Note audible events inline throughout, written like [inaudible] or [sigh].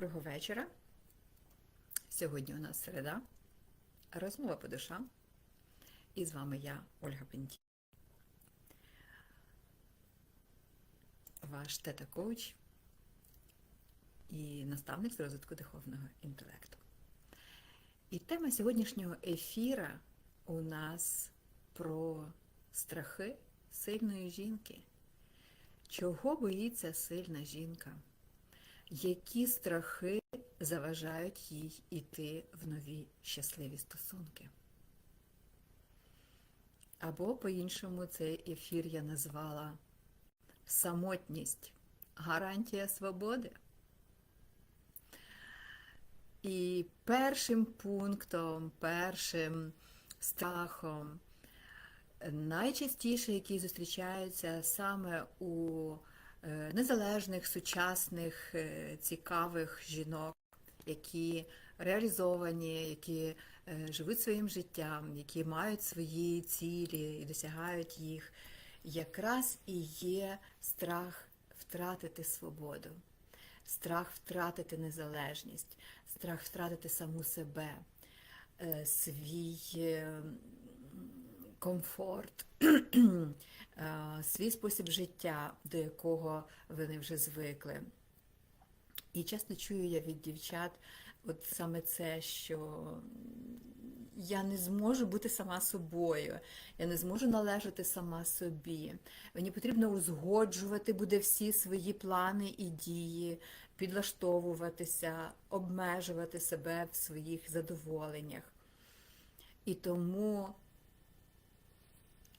Доброго вечора. Сьогодні у нас середа. Розмова по душам. І з вами я, Ольга Пенті. Ваш тета-коуч і наставник з розвитку духовного інтелекту. І тема сьогоднішнього ефіра у нас про страхи сильної жінки. Чого боїться сильна жінка? Які страхи заважають їй іти в нові щасливі стосунки? Або по-іншому цей ефір я назвала Самотність гарантія свободи. І першим пунктом, першим страхом, найчастіше, який зустрічається саме у незалежних, сучасних, е, цікавих жінок, які реалізовані, які е, живуть своїм життям, які мають свої цілі і досягають їх, якраз і є страх втратити свободу, страх втратити незалежність, страх втратити саму себе, е, свій е, комфорт, [clears throat] е, свій спосіб життя, до якого вони вже звикли. І часто чую я від дівчат от саме це, що я не зможу бути сама собою, я не зможу належати сама собі. Мені потрібно узгоджувати буде всі свої плани і дії, підлаштовуватися, обмежувати себе в своїх задоволеннях. І тому,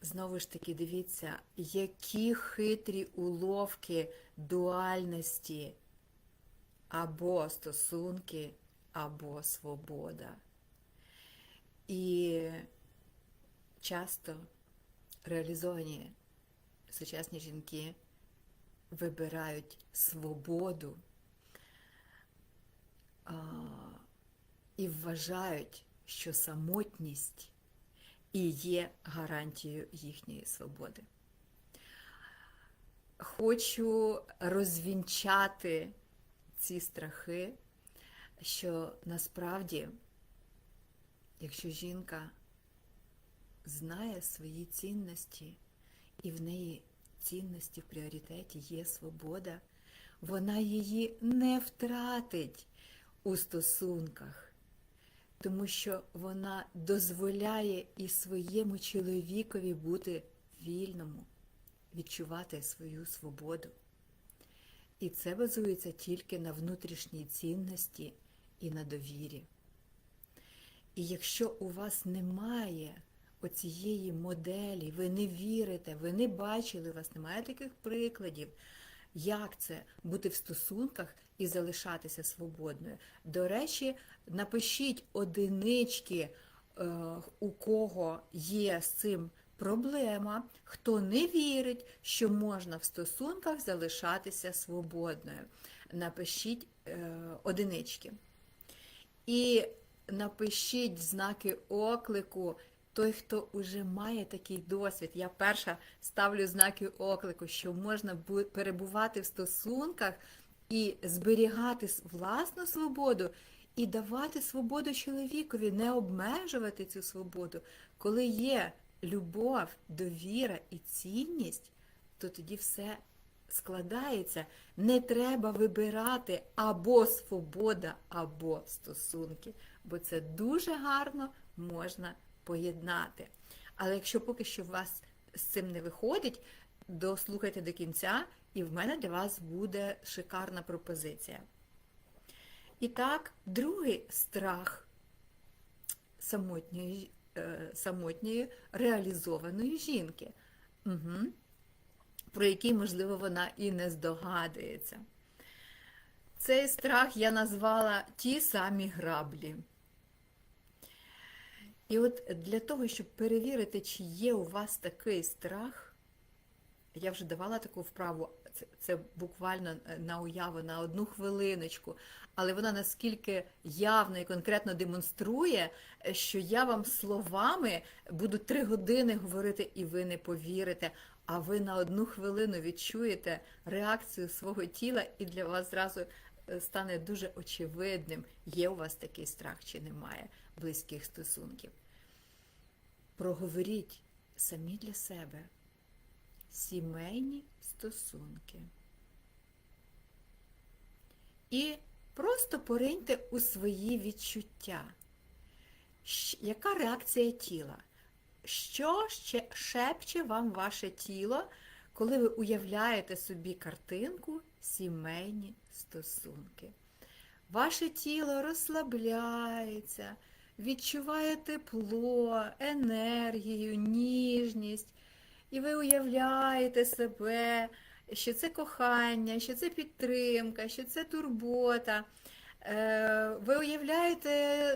знову ж таки, дивіться, які хитрі уловки дуальності або стосунки, або свобода. І часто реалізовані сучасні жінки вибирають свободу а, і вважають, що самотність і є гарантією їхньої свободи. Хочу розвінчати ці страхи, що насправді, якщо жінка знає свої цінності, і в неї цінності в пріоритеті є свобода, вона її не втратить у стосунках, тому що вона дозволяє і своєму чоловікові бути вільному, відчувати свою свободу. І це базується тільки на внутрішній цінності і на довірі. І якщо у вас немає оцієї моделі, ви не вірите, ви не бачили, у вас немає таких прикладів, як це бути в стосунках і залишатися свободною. До речі, напишіть одинички, е, у кого є з цим проблема, хто не вірить, що можна в стосунках залишатися свободною. Напишіть е, одинички. І напишіть знаки оклику. Той, хто вже має такий досвід, я перша ставлю знаки оклику, що можна перебувати в стосунках і зберігати власну свободу, і давати свободу чоловікові, не обмежувати цю свободу, коли є любов, довіра і цінність, то тоді все складається. Не треба вибирати або свобода, або стосунки, бо це дуже гарно можна поєднати. Але якщо поки що у вас з цим не виходить, дослухайте до кінця, і в мене для вас буде шикарна пропозиція. І так, другий страх самотньої Е, самотньої реалізованої жінки, угу. про який, можливо, вона і не здогадується. Цей страх я назвала ті самі граблі. І от для того, щоб перевірити, чи є у вас такий страх, я вже давала таку вправу, це, це буквально е, на уяву на одну хвилиночку, але вона наскільки явно і конкретно демонструє, що я вам словами буду три години говорити, і ви не повірите. А ви на одну хвилину відчуєте реакцію свого тіла, і для вас зразу стане дуже очевидним, є у вас такий страх чи немає близьких стосунків. Проговоріть самі для себе сімейні стосунки. І просто пориньте у свої відчуття. Яка реакція тіла? Що ще шепче вам ваше тіло, коли ви уявляєте собі картинку сімейні стосунки? Ваше тіло розслабляється, відчуває тепло, енергію, ніжність, і ви уявляєте себе, що це кохання, що це підтримка, що це турбота. Е, Ви уявляєте,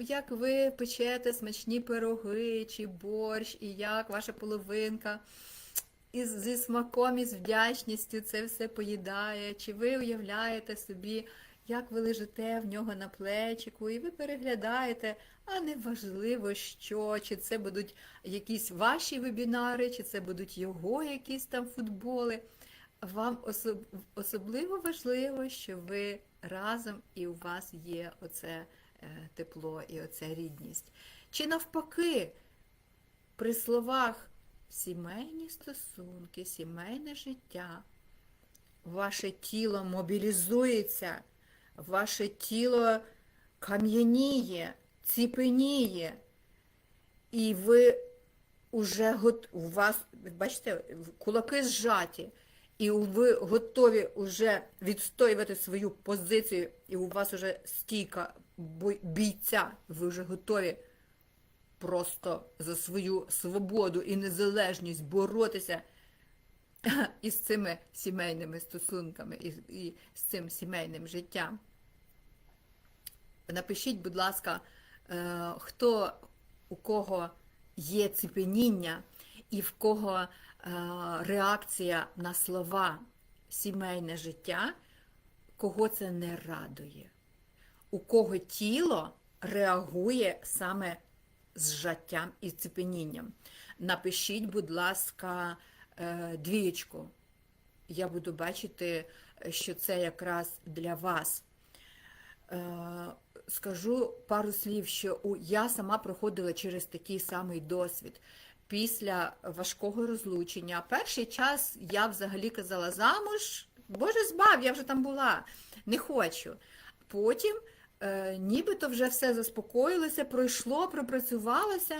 як ви печете смачні пироги чи борщ, і як ваша половинка із, зі смаком і з вдячністю це все поїдає. Чи ви уявляєте собі, як ви лежите в нього на плечику, і ви переглядаєте, а не важливо що, чи це будуть якісь ваші вебінари, чи це будуть його якісь там футболи. Вам особ- особливо важливо, що ви разом і у вас є оце е, тепло і оця рідність. Чи навпаки, при словах сімейні стосунки, сімейне життя, ваше тіло мобілізується, ваше тіло кам'яніє, ціпеніє, і ви уже гот... у вас, бачите, кулаки зжаті, і ви готові вже відстоювати свою позицію, і у вас вже стійка бійця, ви вже готові просто за свою свободу і незалежність боротися [laughs] із цими сімейними стосунками, і, і з цим сімейним життям. Напишіть, будь ласка, е, хто у кого є ціпеніння і в кого е, реакція на слова сімейне життя, кого це не радує, у кого тіло реагує саме зжаттям і ціпенінням. Напишіть, будь ласка, е, двієчку. Я буду бачити, що це якраз для вас. Е, Скажу пару слів, що я сама проходила через такий самий досвід. Після важкого розлучення. Перший час я взагалі казала замуж, Боже збав, я вже там була, не хочу. Потім е, нібито вже все заспокоїлося, пройшло, пропрацювалося,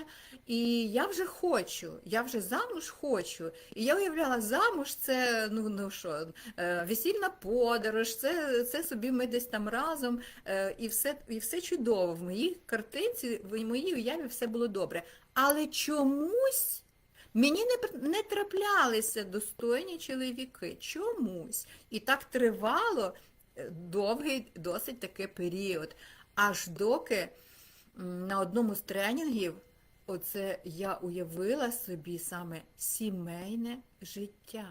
і я вже хочу, я вже замуж хочу. І я уявляла, замуж це ну, ну що, е, весільна подорож, це, це собі ми десь там разом, е, і, все, і все чудово. В моїй картинці, в моїй уяві все було добре. Але чомусь. Мені не, не траплялися достойні чоловіки. Чомусь. І так тривало довгий досить такий період. Аж доки на одному з тренінгів оце я уявила собі саме сімейне життя.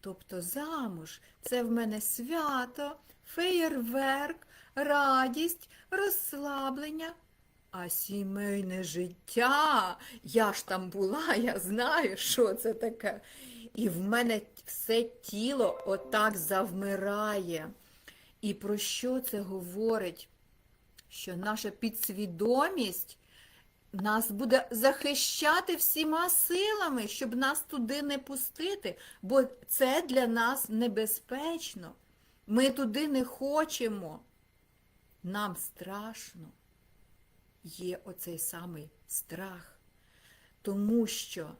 Тобто замуж це в мене свято, феєрверк, радість, розслаблення. А сімейне життя, я ж там була, [laughs] я знаю, що це таке. І в мене все тіло отак завмирає. І про що це говорить? Що наша підсвідомість нас буде захищати всіма силами, щоб нас туди не пустити, бо це для нас небезпечно. Ми туди не хочемо. Нам страшно. Є оцей самий страх, тому що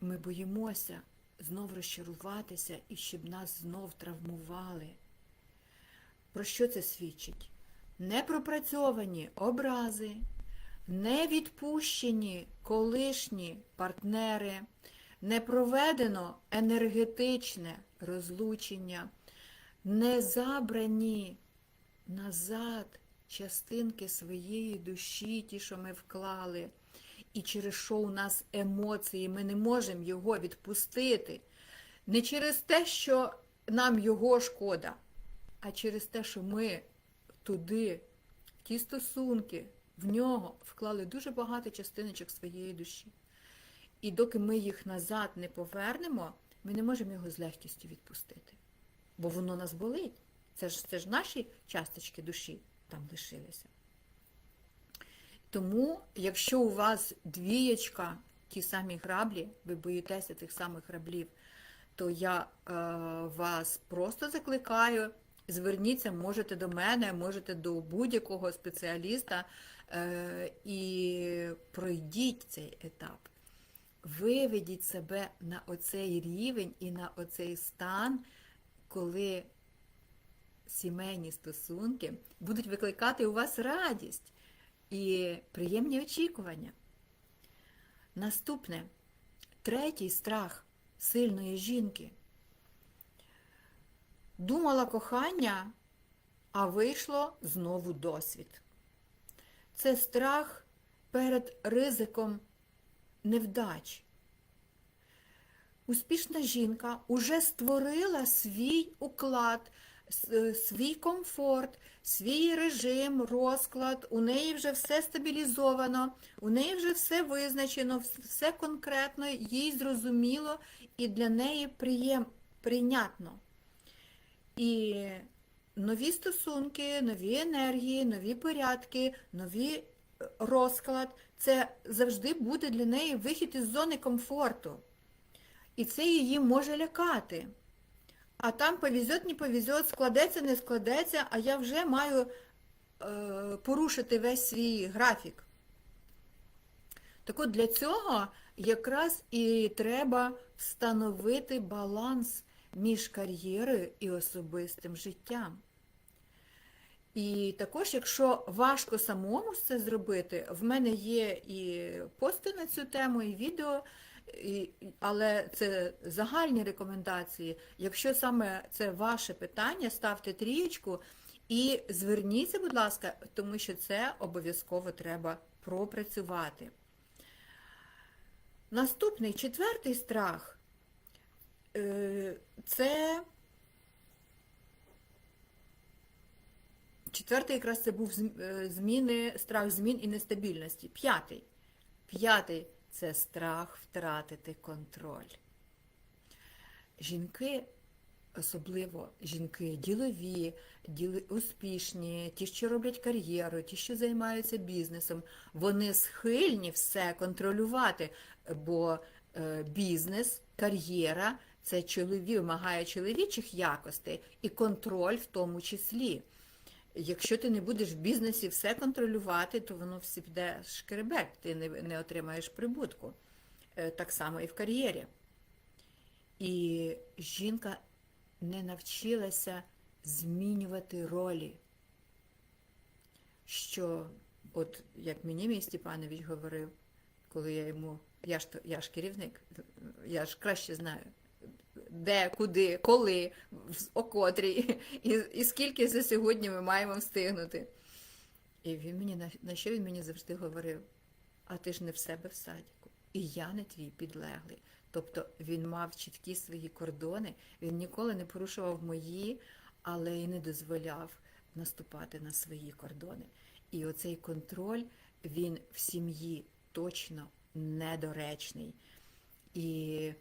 ми боїмося знов розчаруватися і щоб нас знов травмували. Про що це свідчить? Непропрацьовані образи, невідпущені колишні партнери, не проведено енергетичне розлучення, не забрані назад частинки своєї душі, ті, що ми вклали, і через що у нас емоції, ми не можемо його відпустити. Не через те, що нам його шкода, а через те, що ми туди, в ті стосунки, в нього вклали дуже багато частиночок своєї душі. І доки ми їх назад не повернемо, ми не можемо його з легкістю відпустити. бо воно нас болить. Це ж, це ж наші часточки душі там лишилися. Тому, якщо у вас двієчка, ті самі граблі, ви боїтеся тих самих граблів, то я е, вас просто закликаю, зверніться, можете до мене, можете до будь-якого спеціаліста е, і пройдіть цей етап. Виведіть себе на оцей рівень і на оцей стан, коли сімейні стосунки будуть викликати у вас радість і приємні очікування. Наступне, третій страх сильної жінки. Думала кохання, а вийшло знову досвід. Це страх перед ризиком невдач. Успішна жінка уже створила свій уклад, свій комфорт, свій режим, розклад, у неї вже все стабілізовано, у неї вже все визначено, все конкретно, їй зрозуміло і для неї приєм, прийнятно. І нові стосунки, нові енергії, нові порядки, нові е, розклад це завжди буде для неї вихід із зони комфорту. І це її може лякати. А там повезет, не повезет, складеться, не складеться, а я вже маю е, порушити весь свій графік. Так от для цього якраз і треба встановити баланс між кар'єрою і особистим життям. І також, якщо важко самому це зробити, в мене є і пости на цю тему, і відео, і, але це загальні рекомендації. Якщо саме це ваше питання, ставте трієчку і зверніться, будь ласка, тому що це обов'язково треба пропрацювати. Наступний четвертий страх е, це четвертий якраз це був е, зміни, страх змін і нестабільності. П'ятий. П'ятий це страх втратити контроль. Жінки, особливо жінки ділові, діли, успішні, ті, що роблять кар'єру, ті, що займаються бізнесом, вони схильні все контролювати, бо е, бізнес, кар'єра це чолові, вимагає чоловічих якостей і контроль в тому числі. Якщо ти не будеш в бізнесі все контролювати, то воно все піде шкеребек, ти не, не отримаєш прибутку. Е, Так само і в кар'єрі. І жінка не навчилася змінювати ролі. Що, от як мені мій Степанович говорив, коли я йому, я ж, я ж керівник, я ж краще знаю, де, куди, коли, о котрій, і, і скільки за сьогодні ми маємо встигнути. І він мені на що він мені завжди говорив? А ти ж не в себе в садіку. І я не твій підлеглий. Тобто він мав чіткі свої кордони, він ніколи не порушував мої, але й не дозволяв наступати на свої кордони. І оцей контроль, він в сім'ї точно недоречний. І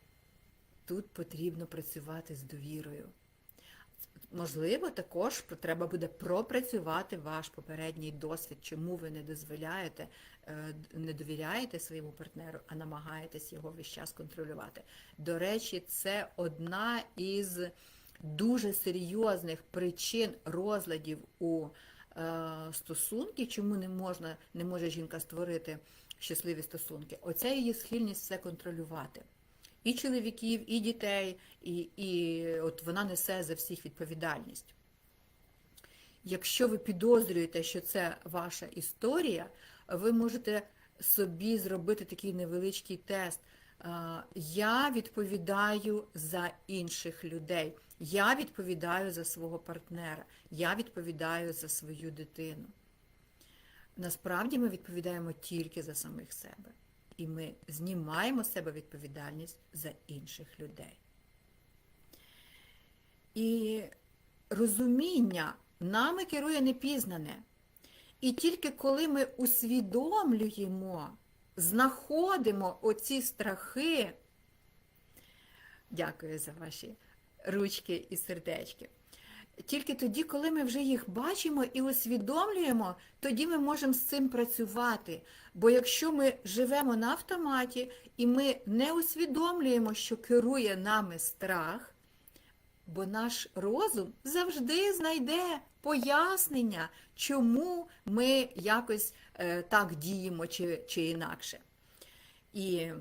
тут потрібно працювати з довірою. Можливо, також треба буде пропрацювати ваш попередній досвід, чому ви не дозволяєте, е, не довіряєте своєму партнеру, а намагаєтесь його весь час контролювати. До речі, це одна із дуже серйозних причин розладів у е, стосунки, чому не можна, не може жінка створити щасливі стосунки. Оця її схильність все контролювати і чоловіків, і дітей, і, і от вона несе за всіх відповідальність. Якщо ви підозрюєте, що це ваша історія, ви можете собі зробити такий невеличкий тест. Я відповідаю за інших людей, я відповідаю за свого партнера, я відповідаю за свою дитину. Насправді ми відповідаємо тільки за самих себе. І ми знімаємо з себе відповідальність за інших людей. І розуміння нами керує непізнане. І тільки коли ми усвідомлюємо, знаходимо оці страхи, дякую за ваші ручки і сердечки. Тільки тоді, коли ми вже їх бачимо і усвідомлюємо, тоді ми можемо з цим працювати. Бо якщо ми живемо на автоматі і ми не усвідомлюємо, що керує нами страх, бо наш розум завжди знайде пояснення, чому ми якось е, так діємо чи, чи інакше. І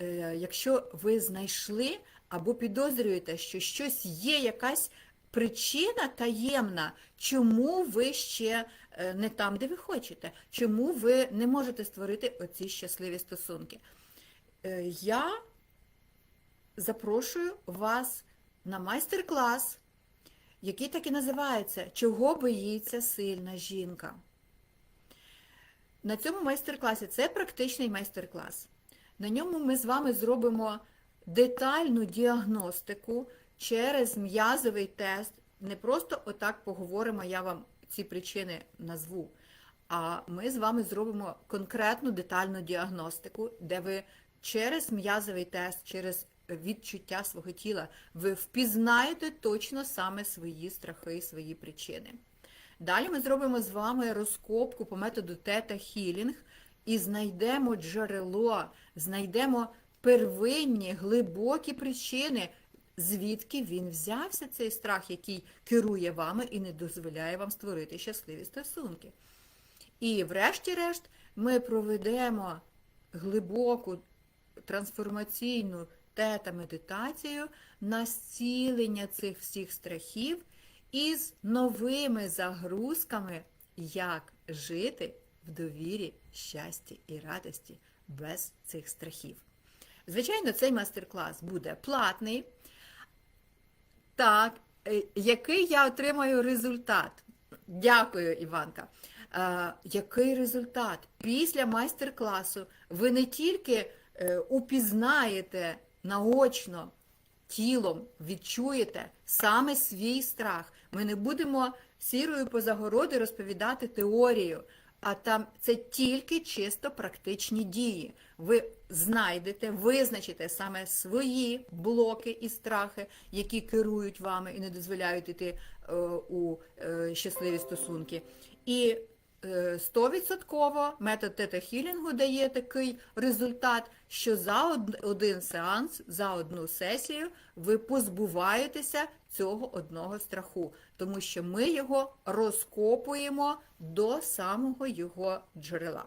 е, якщо ви знайшли або підозрюєте, що щось є, якась причина таємна, чому ви ще е, не там, де ви хочете, чому ви не можете створити оці щасливі стосунки. Е, Я запрошую вас на майстер-клас, який так і називається Чого боїться сильна жінка. На цьому майстер-класі це практичний майстер-клас. На ньому ми з вами зробимо детальну діагностику через м'язовий тест. Не просто отак поговоримо, я вам ці причини назву. А ми з вами зробимо конкретну детальну діагностику, де ви через м'язовий тест, через відчуття свого тіла, ви впізнаєте точно саме свої страхи свої причини. Далі ми зробимо з вами розкопку по методу Тета Хілінг і знайдемо джерело, знайдемо первинні глибокі причини, звідки він взявся, цей страх, який керує вами і не дозволяє вам створити щасливі стосунки. І, врешті-решт, ми проведемо глибоку трансформаційну тета-медитацію на зцілення цих всіх страхів із новими загрузками, як жити в довірі, щасті і радості без цих страхів. Звичайно, цей майстер-клас буде платний. Так, е, який я отримаю результат? Дякую, Іванка. Е, який результат? Після майстер-класу ви не тільки е, упізнаєте наочно тілом, відчуєте саме свій страх. Ми не будемо сірою по загороди розповідати теорію, а там це тільки чисто практичні дії. Ви знайдете, визначите саме свої блоки і страхи, які керують вами і не дозволяють йти е, у е, щасливі стосунки. І е, стовідсотково метод тета-хілінгу дає такий результат, що за один сеанс, за одну сесію ви позбуваєтеся цього одного страху, тому що ми його розкопуємо до самого його джерела.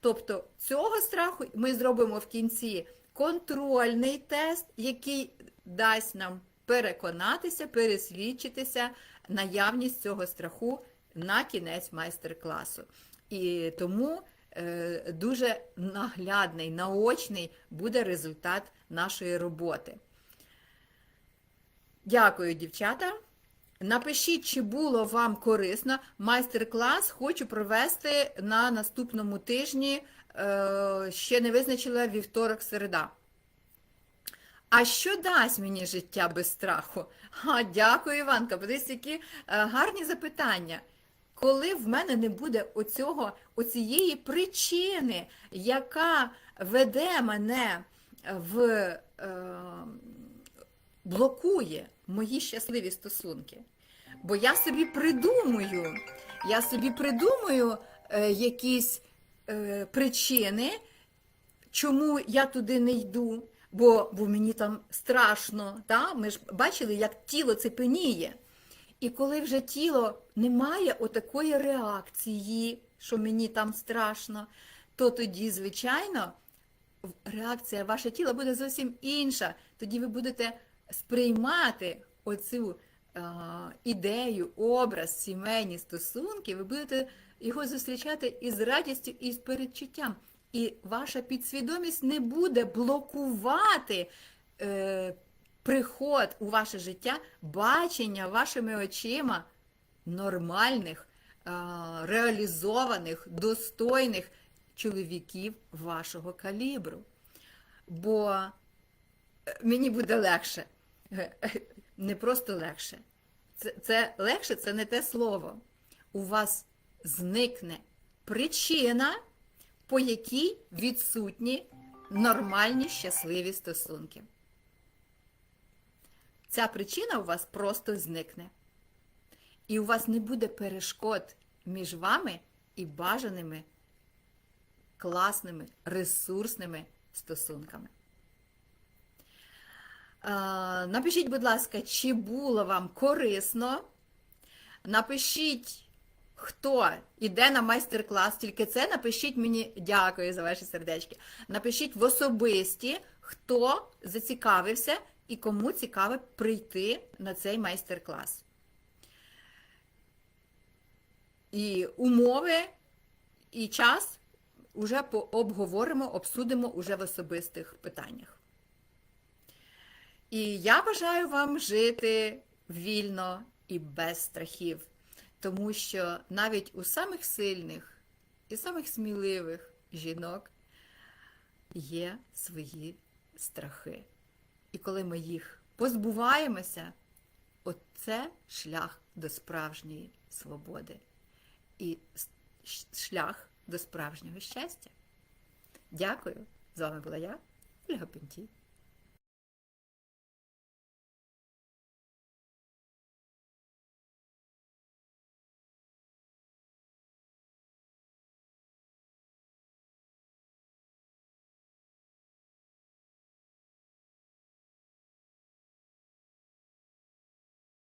Тобто цього страху ми зробимо в кінці контрольний тест, який дасть нам переконатися, пересвідчитися наявність цього страху на кінець майстер-класу. І тому е, дуже наглядний, наочний буде результат нашої роботи. Дякую, дівчата. Напишіть, чи було вам корисно. Майстер-клас хочу провести на наступному тижні. Е, ще не визначила вівторок-середа. А що дасть мені життя без страху? А, дякую, Іванка. Подивись, які е, гарні запитання. Коли в мене не буде оцього, оцієї причини, яка веде мене в е, блокує мої щасливі стосунки. Бо я собі придумую, я собі придумую е, якісь е, причини, чому я туди не йду, бо, бо мені там страшно. Та? Ми ж бачили, як тіло цепеніє. І коли вже тіло не має отакої реакції, що мені там страшно, то тоді, звичайно, реакція ваше тіло буде зовсім інша. Тоді ви будете сприймати оцю а, ідею, образ, сімейні стосунки, ви будете його зустрічати із радістю і з передчуттям. І ваша підсвідомість не буде блокувати е, приход у ваше життя, бачення вашими очима нормальних, а, реалізованих, достойних чоловіків вашого калібру. Бо е, мені буде легше. Не просто легше. Це, це легше це не те слово. У вас зникне причина, по якій відсутні нормальні щасливі стосунки. ця причина у вас просто зникне. І у вас не буде перешкод між вами і бажаними, класними, ресурсними стосунками. Напишіть, будь ласка, чи було вам корисно. Напишіть, хто іде на майстер-клас, тільки це напишіть мені дякую за ваші сердечки. Напишіть в особисті, хто зацікавився і кому цікаво прийти на цей майстер-клас. І умови, і час вже обговоримо, обсудимо уже в особистих питаннях. І я бажаю вам жити вільно і без страхів, тому що навіть у самих сильних і самих сміливих жінок є свої страхи. І коли ми їх позбуваємося, оце шлях до справжньої свободи і шлях до справжнього щастя. Дякую! З вами була я, Ольга Пентій.